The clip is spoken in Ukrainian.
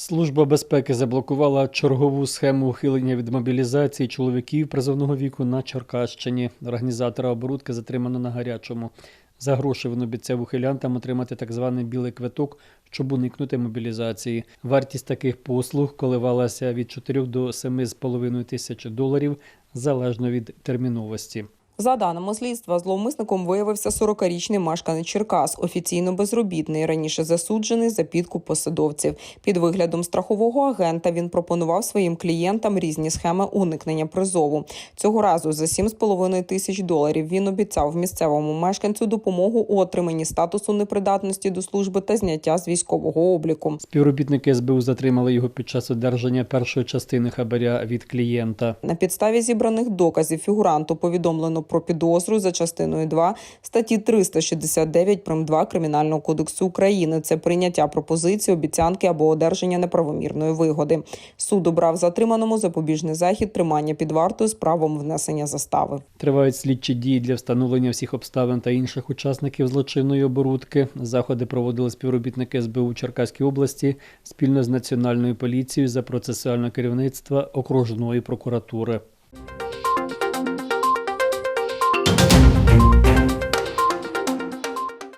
Служба безпеки заблокувала чергову схему ухилення від мобілізації чоловіків призовного віку на Черкащині. Організатора оборудки затримано на гарячому. За гроші він обіцяв ухилянтам отримати так званий білий квиток, щоб уникнути мобілізації. Вартість таких послуг коливалася від 4 до 7,5 тисяч доларів залежно від терміновості. За даними слідства, зловмисником виявився 40-річний мешканець Черкас, офіційно безробітний, раніше засуджений за підкуп посадовців. Під виглядом страхового агента він пропонував своїм клієнтам різні схеми уникнення призову. Цього разу за 7,5 тисяч доларів він обіцяв місцевому мешканцю допомогу у отриманні статусу непридатності до служби та зняття з військового обліку. Співробітники СБУ затримали його під час одержання першої частини хабаря від клієнта. На підставі зібраних доказів фігуранту повідомлено про підозру за частиною 2 статті 369 прим. 2 Кримінального кодексу України. Це прийняття пропозиції, обіцянки або одержання неправомірної вигоди. Суд обрав затриманому запобіжний захід тримання під вартою з правом внесення застави. Тривають слідчі дії для встановлення всіх обставин та інших учасників злочинної оборудки. Заходи проводили співробітники СБУ Черкаської області спільно з національною поліцією за процесуальне керівництво окружної прокуратури.